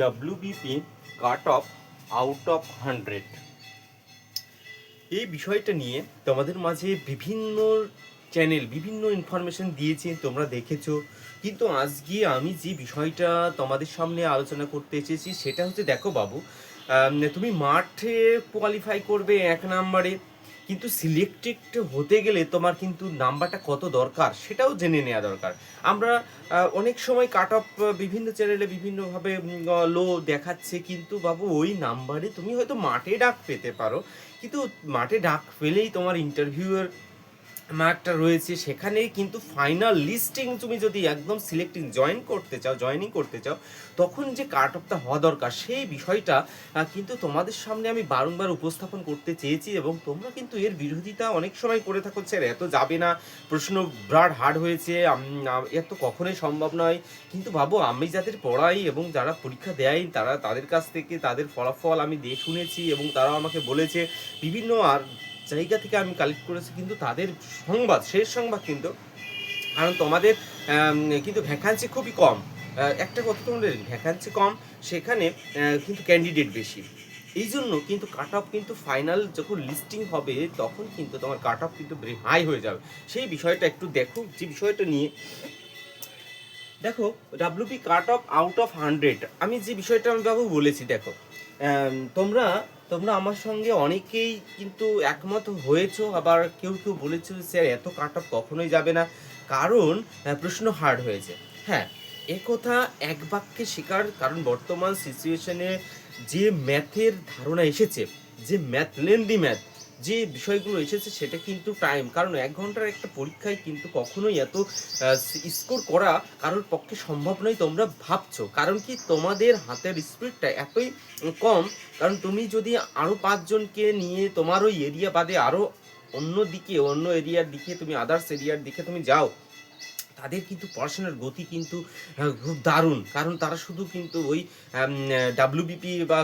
WBP cut off out of hundred এই বিষয়টা নিয়ে তোমাদের মাঝে বিভিন্ন চ্যানেল বিভিন্ন ইনফরমেশন দিয়েছে, তোমরা দেখেছ। কিন্তু আজকে আমি যে বিষয়টা তোমাদের সামনে আলোচনা করতে এসেছি, সেটা হচ্ছে, দেখো বাবু তুমি মাঠে কোয়ালিফাই করবে এক নাম্বারে। কিন্তু সিলেক্টেড হতে গেলে তোমার কিন্তু নাম্বারটা কত দরকার সেটাও জেনে নেওয়া দরকার। আমরা অনেক সময় কাট অফ বিভিন্ন চ্যানেলে বিভিন্নভাবে লো দেখাচ্ছে কিন্তু বাবু ওই নাম্বারে তুমি হয়তো মাঠে ডাক পেতে পারো। কিন্তু মাঠে ডাক পেলেই তোমার ইন্টারভিউয়ের মার্কটা রয়েছে সেখানে কিন্তু ফাইনাল লিস্টিং তুমি যদি একদম সিলেক্টিং জয়েন করতে চাও জয়েনিং করতে চাও, তখন যে কাট অফটা হওয়া দরকার সেই বিষয়টা কিন্তু তোমাদের সামনে আমি বারংবার উপস্থাপন করতে চেয়েছি এবং তোমরা কিন্তু এর বিরোধিতা অনেক সময় করে থাকো, স্যার, এত যাবে না, প্রশ্ন ব্রাড হার্ড হয়েছে এত কখনোই সম্ভব নয়। কিন্তু ভাবো, আমি যাদের পড়াই এবং যারা পরীক্ষা দেয়, তারা তাদের কাছ থেকে তাদের ফলাফল আমি দিয়ে শুনেছি এবং তারা আমাকে বলেছে, বিভিন্ন আর জায়গা থেকে আমি কালেক্ট করেছি, কিন্তু তাদের সংবাদ, শেষ সংবাদ কিন্তু, কারণ তোমাদের কিন্তু ভ্যাকান্সি খুবই কম। একটা কথা তোমাদের ভ্যাকান্সি কম, সেখানে কিন্তু ক্যান্ডিডেট বেশি। এই জন্য কিন্তু কাট অফ কিন্তু ফাইনাল যখন লিস্টিং হবে, তখন কিন্তু তোমার কাট অফ কিন্তু হাই হয়ে যাবে। সেই বিষয়টা একটু দেখো, যে বিষয়টা নিয়ে, দেখো WP cut off out of hundred আমি যে বিষয়টা আমি বাবু বলেছি, দেখো তোমরা তোমরা আমার সঙ্গে অনেকেই কিন্তু একমত হয়েছো, আবার কেউ কেউ বলেছ স্যার, এত কাট অফ কখনোই যাবে না। কারণ প্রশ্ন হার্ড হয়েছে। হ্যাঁ একথা কথা এক বাক্যে স্বীকার, কারণ বর্তমান সিচুয়েশনে যে ম্যাথের ধারণা এসেছে, যে ম্যাথ লেন্দি ম্যাথ যে বিষয়গুলো এসেছে সেটা কিন্তু টাইম কারণ এক ঘণ্টার একটা পরীক্ষায় কিন্তু কখনোই এত স্কোর করা কারোর পক্ষে সম্ভব নয় তোমরা ভাবছ। কারণ কি তোমাদের হাতের স্পিডটা এতই কম, কারণ তুমি যদি আরও পাঁচজনকে নিয়ে তোমার ওই এরিয়া বাদে আরও অন্য দিকে, অন্য এরিয়ার দিকে, তুমি আদার্স এরিয়ার দিকে তুমি যাও তাদের কিন্তু পড়াশোনার গতি কিন্তু খুব দারুণ। কারণ তারা শুধু কিন্তু ওই ডাব্লিউবিপি বা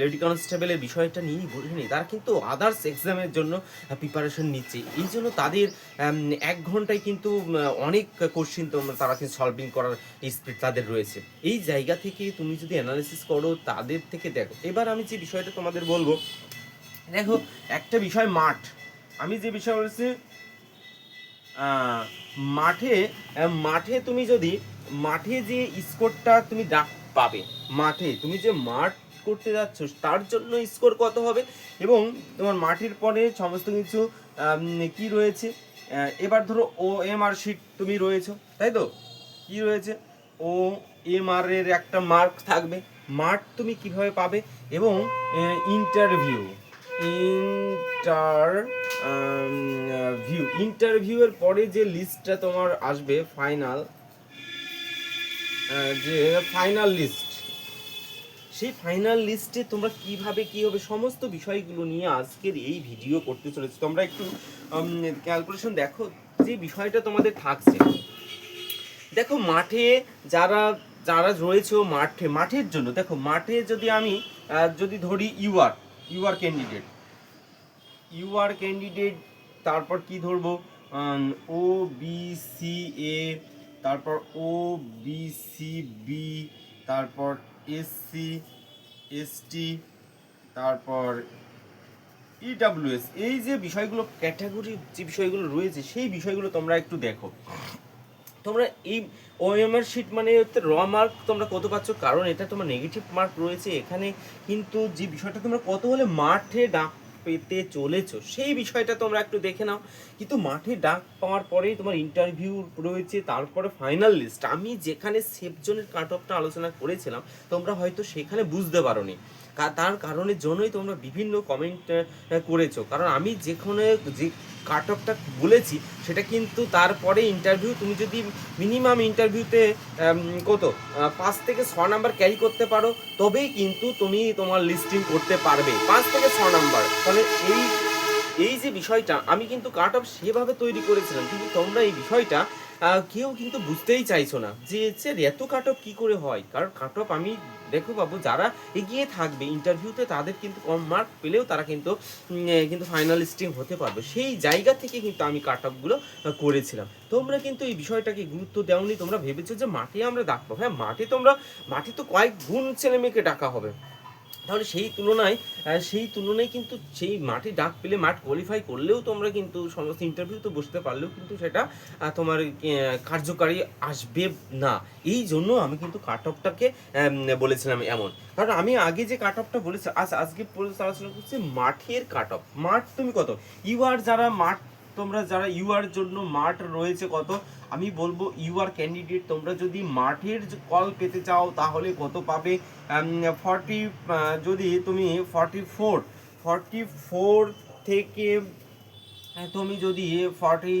লেডি কনস্টেবলের বিষয়টা নিয়েই বোঝেনি তারা কিন্তু আদার্স এক্সামের জন্য প্রিপারেশন নিচ্ছে। এই জন্য তাদের এক ঘন্টায় কিন্তু অনেক কোশ্চিন তারা কিন্তু সলভিং করার স্পিড তাদের রয়েছে। এই জায়গা থেকে তুমি যদি অ্যানালিসিস করো, তাদের থেকে দেখো। এবার আমি যে বিষয়টা তোমাদের বলব, দেখো, একটা বিষয় মাঠ। আমি যে বিষয় বলেছি মাঠে মাঠে তুমি যদি, মাঠে যে স্কোরটা তুমি ডাক পাবে, মাঠে তুমি যে মাঠ করতে যাচ্ছ, তার জন্য স্কোর কত হবে? এবং তোমার মাঠের পরে সমস্ত কিছু কি রয়েছে? এবার ধরো ও এম আর শিট তুমি রয়েছো, তাই তো? কি রয়েছে? ও এম আর এর একটা মার্ক থাকবে। মার্ক তুমি কীভাবে পাবে? এবং ইন্টারভিউ ইন্টার ভিউ ইন্টারভিউয়ের পরে যে লিস্টটা তোমার আসবে ফাইনাল যে ফাইনাল লিস্ট সেই ফাইনাল লিস্টে তোমরা কীভাবে কি হবে, সমস্ত বিষয়গুলো নিয়ে আজকের এই ভিডিও করতে চলেছি। তোমরা একটু ক্যালকুলেশন দেখো যে বিষয়টা তোমাদের থাকছে। দেখো মাঠে যারা যারা রয়েছে মাঠে, মাঠের জন্য। দেখো মাঠে যদি আমি যদি ধরি UR UR candidate U R candidate তারপর কি ধরবো? ও বি সি এ তারপর ও বি সি বি তারপর এস সি এস টি তারপর ইডাব্লিউএস এই যে বিষয়গুলো ক্যাটাগরি যে বিষয়গুলো রয়েছে, সেই বিষয়গুলো তোমরা একটু দেখো। তোমরা এই ওএমআর শিট মানে হচ্ছে র মার্ক তোমরা কত পাচ্ছ? কারণ এটা তোমার নেগেটিভ মার্ক রয়েছে। এখানে কিন্তু যে বিষয়টা তোমরা কত হলে মাঠে ডাক পেতে চলেছ, সেই বিষয়টা তোমরা একটু দেখে নাও। কিন্তু মাঠে ডাক পাওয়ার পরেই তোমার ইন্টারভিউ রয়েছে, তারপরে ফাইনাল লিস্ট আমি যেখানে সেফ জোনের কাট অফটা আলোচনা করেছিলাম, তোমরা হয়তো সেখানে বুঝতে পারোনি। কা- তার কারণের জন্যই তোমরা বিভিন্ন কমেন্ট করেছ। কারণ আমি যেখানে, যে কাট অফটা বলেছি, সেটা কিন্তু তারপরে ইন্টারভিউ তুমি যদি মিনিমাম ইন্টারভিউতে কত পাঁচ থেকে ছ নাম্বার ক্যারি করতে পারো, তবেই কিন্তু তুমি তোমার লিস্টিং করতে পারবে। পাঁচ থেকে ছ নাম্বার তাহলে এই এই যে বিষয়টা, আমি কিন্তু কাট অফ সেভাবে তৈরি করেছিলাম, কিন্তু তোমরা এই বিষয়টা কেউ কিন্তু বুঝতেই চাইছো না যে স্যার এত কাট অফ কী করে হয়? কারণ কাট অফ আমি দেখো বাবু, যারা এগিয়ে থাকবে ইন্টারভিউতে তাদের কিন্তু কম মার্ক পেলেও তারা কিন্তু কিন্তু ফাইনালিস্টিং হতে পারবে। সেই জায়গা থেকে কিন্তু আমি কাট অফগুলো করেছিলাম। তোমরা কিন্তু এই বিষয়টাকে গুরুত্ব দেওনি। তোমরা ভেবেছো যে মাঠে আমরা ডাকবো। হ্যাঁ মাঠে তোমরা, মাঠে তো কয়েক গুণ ছেলে মেয়েকে ডাকা হবে। তাহলে সেই তুলনায় সেই তুলনায় কিন্তু সেই মাঠে ডাক পেলে মাঠ কোয়ালিফাই করলেও তোমরা কিন্তু সমস্ত ইন্টারভিউ তো বসতে পারলেও কিন্তু সেটা তোমার কার্যকারী আসবে না। এই জন্য আমি কিন্তু কাট অফটাকে বলেছিলাম এমন। কারণ আমি আগে যে কাট অফটা বলেছি, আজ আজকে আলোচনা করছি মাঠের কাট অফ মাঠ তুমি কত? ইউ আর যারা মাঠ তোমরা যারা ইউআর জন্য মাঠ রয়েছে কত আমি বলব ইউআর ক্যান্ডিডেট তোমরা যদি মাঠের কল পেতে চাও তাহলে কত পাবে? ফর্টি যদি তুমি ফর্টি ফোর ফর্টি ফোর থেকে হ্যাঁ, তুমি যদি ফর্টি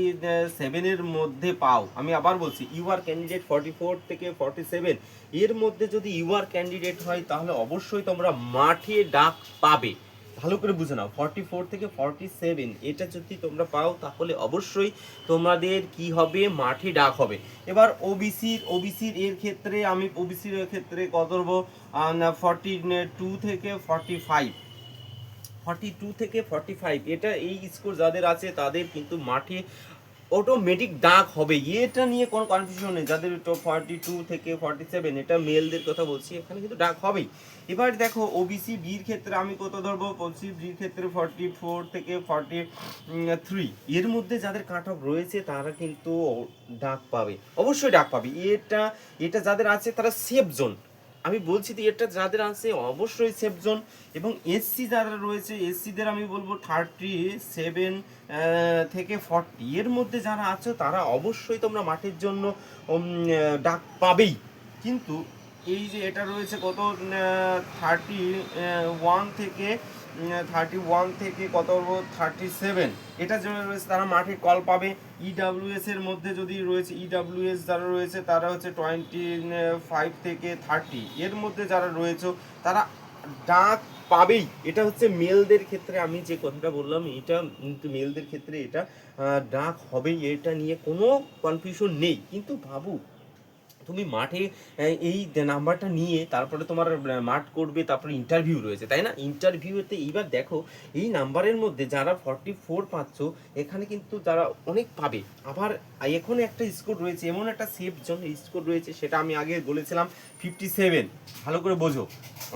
সেভেনের মধ্যে পাও আমি আবার বলছি ইউআর ক্যান্ডিডেট ফর্টি ফোর থেকে ফর্টি সেভেন এর মধ্যে যদি ইউআর ক্যান্ডিডেট হয় তাহলে অবশ্যই তোমরা মাঠে ডাক পাবে। ভালো করে বুঝে নাও। ফর্টি ফোর থেকে ফর্টি সেভেন এটা যদি তোমরা পাও, তাহলে অবশ্যই তোমাদের কি হবে? মাঠে ডাক হবে। এবার ওবিসির ওবিসির এর ক্ষেত্রে আমি ওবিসির ক্ষেত্রে কত ধরবো? ফর্টি টু থেকে ফর্টি ফাইভ ফর্টি টু থেকে ফর্টি ফাইভ এটা এই স্কোর যাদের আছে, তাদের কিন্তু মাঠে অটোমেটিক ডাক হবে। এটা নিয়ে কোনো কনফিউশন নেই। যাদের ফর্টি টু থেকে ফর্টি সেভেন এটা মেলদের কথা বলছি, এখানে কিন্তু ডাক হবেই। এবার দেখো ওবিসি বির ক্ষেত্রে আমি কত ধরবো? ওবিসি বির ক্ষেত্রে ফর্টি ফোর থেকে ফর্টি থ্রি এর মধ্যে যাদের কাট অফ রয়েছে, তারা কিন্তু ডাক পাবে। অবশ্যই ডাক পাবে। এটা এটা যাদের আছে, তারা সেফ জোন আমি বলছি যে এটা যাদের আছে অবশ্যই সেফ জোন এবং এসসি যারা রয়েছে এসসিদের আমি বলব থার্টি সেভেন থেকে ফর্টি এর মধ্যে যারা আছো, তারা অবশ্যই তোমরা মাঠের জন্য ডাক পাবেই। কিন্তু এই যে এটা রয়েছে কত থার্টি ওয়ান থেকে থার্টি ওয়ান থেকে কত থার্টি সেভেন এটা যারা রয়েছে, তারা মাঠে কল পাবে। ইডাব্লিউএস এর মধ্যে যদি রয়েছে ইডাব্লিউএস যারা রয়েছে, তারা হচ্ছে টোয়েন্টি ফাইভ থেকে থার্টি এর মধ্যে যারা রয়েছে, তারা ডাক পাবেই। এটা হচ্ছে মেলদের ক্ষেত্রে আমি যে কথাটা বললাম, এটা কিন্তু মেলদের ক্ষেত্রে এটা ডাক হবেই। এটা নিয়ে কোনো কনফিউশন নেই। কিন্তু ভাবু তুমি মাঠে এই নাম্বারটা নিয়ে তারপরে তোমার মাঠ করবে, তারপরে ইন্টারভিউ রয়েছে, তাই না? ইন্টারভিউতে এইবার দেখো, এই নাম্বারের মধ্যে যারা ফর্টি ফোর পাচ্ছ, এখানে কিন্তু তারা অনেক পাবে। আবার এখন একটা স্কোর রয়েছে, এমন একটা সেফ জন্য স্কোর রয়েছে, সেটা আমি আগে বলেছিলাম ফিফটি সেভেন ভালো করে বোঝো।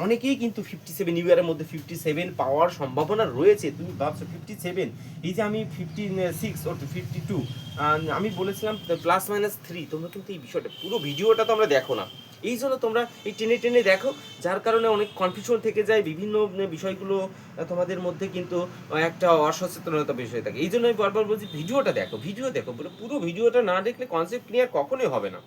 অনেকেই কিন্তু ফিফটি সেভেন ইউয়ারের মধ্যে ফিফটি সেভেন পাওয়ার সম্ভাবনা রয়েছে। তুমি ভাবছ ফিফটি সেভেন এই যে আমি ফিফটি সিক্স ও ফিফটি টু আমি বলেছিলাম প্লাস মাইনাস থ্রি তোমরা কিন্তু এই বিষয়টা, পুরো ভিডিওটা তো আমরা দেখো না। এই জন্য তোমরা এই টেনে টেনে দেখো, যার কারণে অনেক কনফিউশন থেকে যায়, বিভিন্ন বিষয়গুলো তোমাদের মধ্যে কিন্তু একটা অসচেতনতা বিষয় থাকে। এই জন্য আমি বারবার বলছি, ভিডিওটা দেখো, ভিডিও দেখো পুরো ভিডিওটা না দেখলে কনসেপ্ট ক্লিয়ার কখনোই হবে না।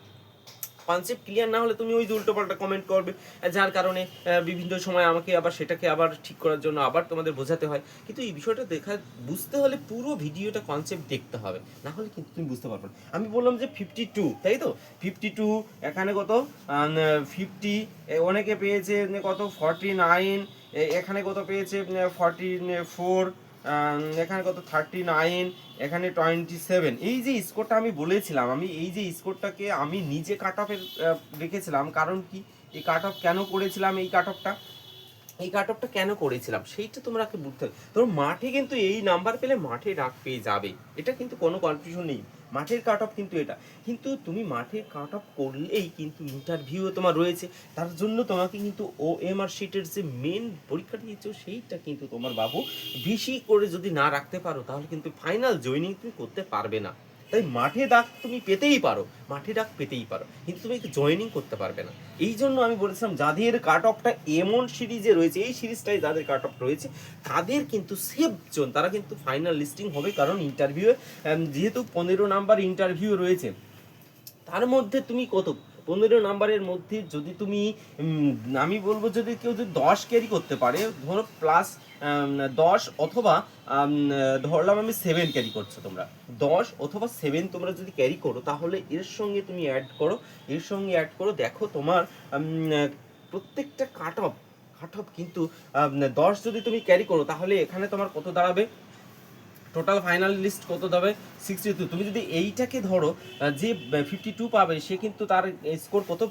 কনসেপ্ট ক্লিয়ার না হলে তুমি ওই উল্টোপাল্টা কমেন্ট করবে যার কারণে বিভিন্ন সময় আমাকে আবার সেটাকে আবার ঠিক করার জন্য আবার তোমাদের বোঝাতে হয়। কিন্তু এই বিষয়টা দেখা, বুঝতে হলে পুরো ভিডিওটা কনসেপ্ট দেখতে হবে। না হলে কিন্তু তুমি বুঝতে পারবে না। আমি বললাম যে ফিফটি টু তাই তো? ফিফটি টু এখানে কত? ফিফটি অনেকে পেয়েছে কত? ফর্টি নাইন এখানে কত পেয়েছে? ফর্টি ফোর এখানে কত? থার্টি নাইন এখানে টোয়েন্টি সেভেন এই যে স্কোরটা আমি বলেছিলাম, আমি এই যে স্কোরটাকে আমি নিজে কাট অফের রেখেছিলাম, কারণ কি? এই কাট অফ কেন করেছিলাম এই কাট অফটা এই কাট অফটা কেন করেছিলাম? সেইটা তোমরা বুঝতে হবে। তোমার মাঠে কিন্তু এই নাম্বার পেলে মাঠে ডাক পেয়ে যাবে। এটা কিন্তু কোনো কনফিউশন নেই। মাঠের কাট অফ কিন্তু এটা। কিন্তু তুমি মাঠের কাট অফ করলেই কিন্তু ইন্টারভিউ তোমার রয়েছে। তার জন্য তোমাকে কিন্তু ও এম আর শিটের যে মেন পরীক্ষা দিয়েছ, সেইটা কিন্তু তোমার বাবু বেশি করে যদি না রাখতে পারো, তাহলে কিন্তু ফাইনাল জয়নিং তুমি করতে পারবে না। তাই মাঠে ডাক তুমি পেতেই পারো, মাঠে ডাক পেতেই পারো, কিন্তু তুমি একটু জয়নিং করতে পারবে না। এই জন্য আমি বলেছিলাম, যাদের কাট অফটা এমন সিরিজে রয়েছে, এই সিরিজটাই যাদের কাট অফ রয়েছে, তাদের কিন্তু সেফ জোন তারা কিন্তু ফাইনাল লিস্টিং হবে, কারণ ইন্টারভিউ যেহেতু পনেরো নাম্বার ইন্টারভিউ রয়েছে, তার মধ্যে তুমি কত পনেরো নাম্বারের মধ্যে যদি তুমি আমি বলব যদি কেউ যদি দশ ক্যারি করতে পারে, ধরো প্লাস দশ অথবা ধরলাম আমি সেভেন ক্যারি করছ তোমরা। দশ অথবা সেভেন তোমরা যদি ক্যারি করো, তাহলে এর সঙ্গে তুমি অ্যাড করো, এর সঙ্গে অ্যাড করো। দেখো তোমার প্রত্যেকটা কাট অফ কাট অফ কিন্তু দশ যদি তুমি ক্যারি করো, তাহলে এখানে তোমার কত দাঁড়াবে? টোটাল ফাইনাল লিস্ট কত দেবে? সিক্সটি টু তুমি যদি এইটাকে ধরো যে ফিফটি টু পাবে, সে কিন্তু তার স্কোর কত?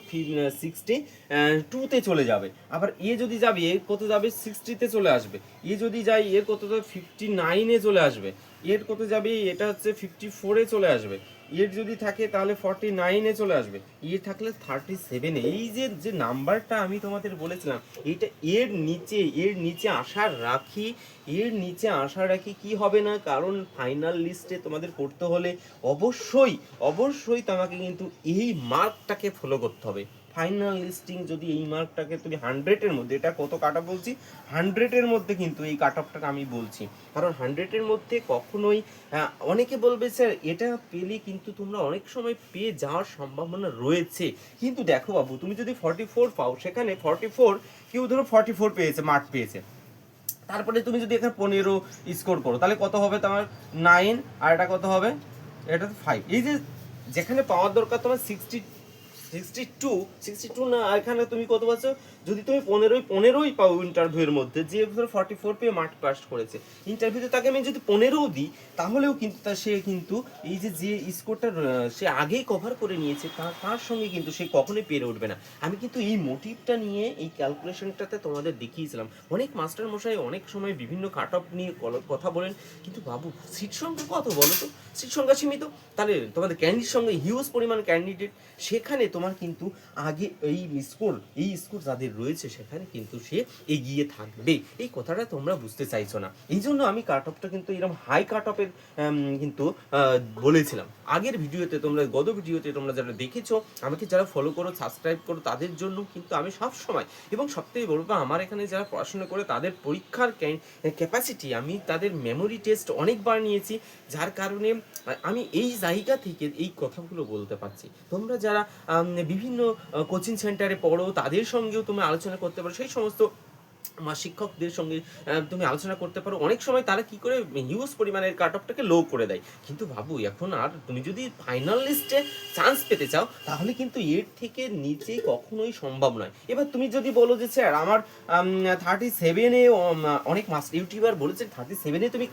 সিক্সটি টুতে চলে যাবে। আবার এ যদি যাবে, এ কত যাবে? সিক্সটিতে চলে আসবে। এ যদি যায়, এ কত যাবে? ফিফটি নাইনে চলে আসবে। এর কত যাবে? এটা হচ্ছে ফিফটি ফোরে চলে আসবে। এর যদি থাকে তাহলে ফর্টি নাইনে চলে আসবে। ইয়ে থাকলে থার্টি সেভেনে এই যে যে নাম্বারটা আমি তোমাদের বলেছিলাম, এটা এর নিচে এর নিচে আশা রাখি, এর নিচে আশা রাখি কি হবে না? কারণ ফাইনাল লিস্টে তোমাদের করতে হলে অবশ্যই অবশ্যই তোমাকে কিন্তু এই মার্কটাকে ফলো করতে হবে। ফাইনাল লিস্টিং যদি এই মার্কটাকে তুমি হান্ড্রেডের মধ্যে, এটা কত কাটা বলছি? হান্ড্রেডের মধ্যে কিন্তু এই কাট অফটাকে আমি বলছি। কারণ হান্ড্রেডের মধ্যে কখনোই অনেকে বলবে, স্যার, এটা পেলে কিন্তু তোমরা অনেক সময় পেয়ে যাওয়ার সম্ভাবনা রয়েছে। কিন্তু দেখো বাবু, তুমি যদি ফর্টি ফোর পাও, সেখানে ফর্টি ফোর কেউ ধরো ফর্টি ফোর পেয়েছে মার্ক পেয়েছে। তারপরে তুমি যদি এখানে পনেরো স্কোর করো, তাহলে কত হবে তোমার? নাইন আর এটা কত হবে? এটা ফাইভ এই যে যেখানে পাওয়ার দরকার তোমার sixty sixty two sixty two না এখানে তুমি কত পাচ্ছ? যদি তুমি পনেরোই পনেরোই পাও ইন্টারভিউয়ের মধ্যে, যে ধরো ফর্টি ফোর পেয়ে মার্ক পাস করেছে ইন্টারভিউতে তাকে আমি যদি পনেরোও দিই, তাহলেও কিন্তু তা, সে কিন্তু এই যে যে স্কোরটা সে আগেই কভার করে নিয়েছে তার তার সঙ্গে কিন্তু সে কখনোই পেরে উঠবে না। আমি কিন্তু এই মোটিভটা নিয়ে, এই ক্যালকুলেশনটাতে তোমাদের দেখিয়েছিলাম। অনেক মাস্টার মশাই অনেক সময় বিভিন্ন কাট অফ নিয়ে কথা বলেন, কিন্তু বাবু সিট সংখ্যা কত বলো তো? সিট সংখ্যা সীমিত? তাহলে তোমাদের ক্যান্ডির সঙ্গে হিউজ পরিমাণ ক্যান্ডিডেট সেখানে তোমার কিন্তু আগে এই স্কোর এই স্কোর যাদের রয়েছে সেখানে কিন্তু সে এগিয়ে থাকবে। এই কথাটা তোমরা বুঝতে চাইছো না। এই জন্য আমি কাট অফটা কিন্তু এরকম হাই কাট অফের কিন্তু বলেছিলাম। আগের ভিডিওতে তোমরা, গত ভিডিওতে তোমরা যারা দেখেছ, আমাকে যারা ফলো করো সাবস্ক্রাইব করো, তাদের জন্য কিন্তু আমি সব সময় এবং সবথেকে বলব, আমার এখানে যারা পড়াশোনা করে, তাদের পরীক্ষার ক্যাপাসিটি আমি তাদের মেমোরি টেস্ট অনেকবার নিয়েছি, যার কারণে আমি এই জায়গা থেকে এই কথাগুলো বলতে পারছি। তোমরা যারা বিভিন্ন কোচিং সেন্টারে পড়ো, তাদের সঙ্গেও তুমি আলোচনা করতে পারো। সেই সমস্ত শিক্ষকদের সঙ্গে তুমি আলোচনা করতে পারো। অনেক সময় তারা কি করে হিউজ পরিমাণের কাট অফটাকে লো করে দেয়। কিন্তু বাবু, এখন আর তুমি যদি ফাইনাল লিস্টে চান্স পেতে চাও, তাহলে কিন্তু এর থেকে নিচে কখনোই সম্ভব নয়। এবার তুমি যদি বলো যে, স্যার, আমার থার্টি সেভেনে অনেক মাস ইউটিউবার বলেছে থার্টি সেভেনে তুমি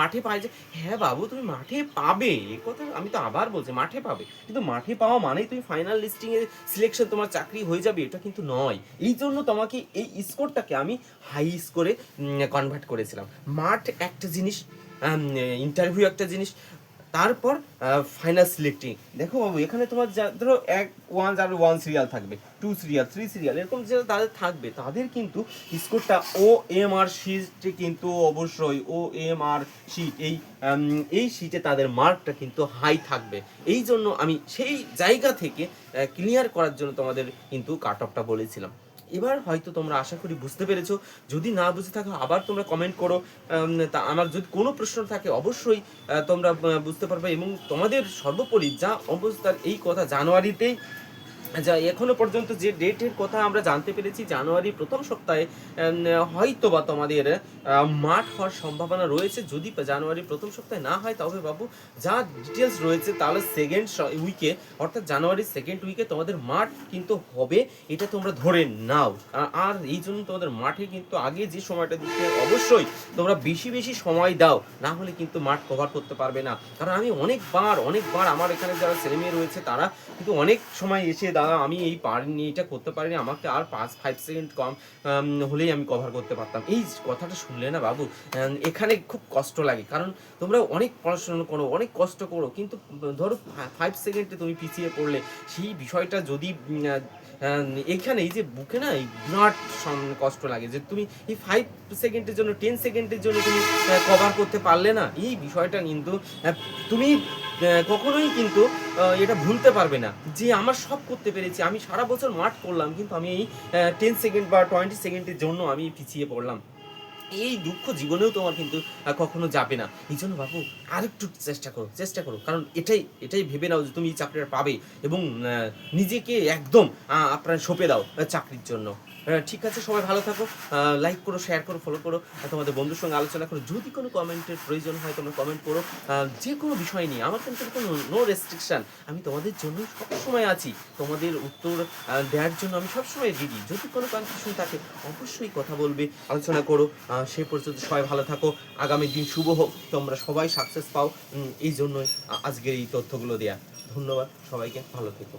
মাঠে পাই যে হ্যাঁ বাবু, তুমি মাঠে পাবে। এ কথা আমি তো আবার বলছি, মাঠে পাবে। কিন্তু মাঠে পাওয়া মানেই তুমি ফাইনাল লিস্টিংয়ে সিলেকশন তোমার চাকরি হয়ে যাবে, এটা কিন্তু নয়। এই জন্য তোমাকে এই স্কোরটাকে আমি হাই স্কোরে কনভার্ট করেছিলাম। মাঠ একটা জিনিস ইন্টারভিউ একটা জিনিস, তারপর ফাইনাল সিলেক্টিং দেখো বাবু, এখানে তোমার যা, ধরো এক ওয়ান যার ওয়ান সিরিয়াল থাকবে টু সিরিয়াল থ্রি সিরিয়াল এরকম যে তাদের থাকবে, তাদের কিন্তু স্কোরটা ও এম আর শিটে কিন্তু অবশ্যই ও এম আর শিট এই এই শিটে তাদের মার্কটা কিন্তু হাই থাকবে। এই জন্য আমি সেই জায়গা থেকে ক্লিয়ার করার জন্য তোমাদের কিন্তু কাট অফটা বলেছিলাম। এবার হয়তো তোমরা আশা করি বুঝতে পেরেছ। যদি না বুঝে থাকো, আবার তোমরা কমেন্ট করো। তা আমার যদি কোনো প্রশ্ন থাকে, অবশ্যই তোমরা বুঝতে পারবে এবং তোমাদের সর্বোপরি যা অবস্থার এই কথা জানুয়ারিতেই যা এখনও পর্যন্ত যে ডেটের কথা আমরা জানতে পেরেছি, জানুয়ারি প্রথম সপ্তাহে হয়তো বা তোমাদের মাঠ হওয়ার সম্ভাবনা রয়েছে। যদি জানুয়ারি প্রথম সপ্তাহে না হয় তবে বাবু যা ডিটেলস রয়েছে, তাহলে সেকেন্ড উইকে অর্থাৎ জানুয়ারির সেকেন্ড উইকে তোমাদের মাঠ কিন্তু হবে, এটা তোমরা ধরে নাও। আর এই জন্য তোমাদের মাঠে কিন্তু আগে যে সময়টা দিতে অবশ্যই তোমরা বেশি বেশি সময় দাও। না হলে কিন্তু মাঠ কভার করতে পারবে না। কারণ আমি অনেকবার অনেকবার আমার এখানে যারা ছেলেমেয়ে রয়েছে, তারা কিন্তু অনেক সময় এসে দাদা আমি এই পারিনি এটা করতে পারিনি। আমাকে আর পাঁচ ফাইভ সেকেন্ড কম হলেই আমি কভার করতে পারতাম। এই কথাটা শুনলে না বাবু এখানে খুব কষ্ট লাগে। কারণ তোমরা অনেক পড়াশোনা করো, অনেক কষ্ট করো, কিন্তু ধরো ফাইভ সেকেন্ডে তুমি পিছিয়ে পড়লে, সেই বিষয়টা যদি এখানে এই যে বুকে না এই বিরাট কষ্ট লাগে যে তুমি এই ফাইভ সেকেন্ডের জন্য টেন সেকেন্ডের জন্য তুমি কভার করতে পারলে না, এই বিষয়টা কিন্তু তুমি কখনোই কিন্তু এটা ভুলতে পারবে না। যে আমার সব করতে পেরেছি, আমি সারা বছর মাঠ করলাম, কিন্তু আমি এই টেন সেকেন্ড বা টোয়েন্টি সেকেন্ডের জন্য আমি পিছিয়ে পড়লাম। এই দুঃখ জীবনেও তোমার কিন্তু কখনো যাবে না। এই জন্য বাবু, আরেকটু চেষ্টা করো চেষ্টা করো। কারণ এটাই এটাই ভেবে নাও যে তুমি এই চাকরিটা পাবে এবং নিজেকে একদম আপনার সঁপে দাও চাকরির জন্য। ঠিক আছে, সবাই ভালো থাকো। লাইক করো শেয়ার করো ফলো করো তোমাদের বন্ধুর সঙ্গে আলোচনা করো। যদি কোনো কমেন্টের প্রয়োজন হয়, তোমরা কমেন্ট করো। যে কোনো বিষয় নিয়ে, আমার কিন্তু কোনো নো রেস্ট্রিকশান আমি তোমাদের জন্য সবসময় আছি। তোমাদের উত্তর দেওয়ার জন্য আমি সবসময় রেডি যদি কোনো কনফিউশন থাকে, অবশ্যই কথা বলবে, আলোচনা করো। সে পর্যন্ত সবাই ভালো থাকো। আগামী দিন শুভ হোক। তোমরা সবাই সাকসেস পাও। এই জন্যই আজকের এই তথ্যগুলো দেয়া। ধন্যবাদ সবাইকে। ভালো থেকো।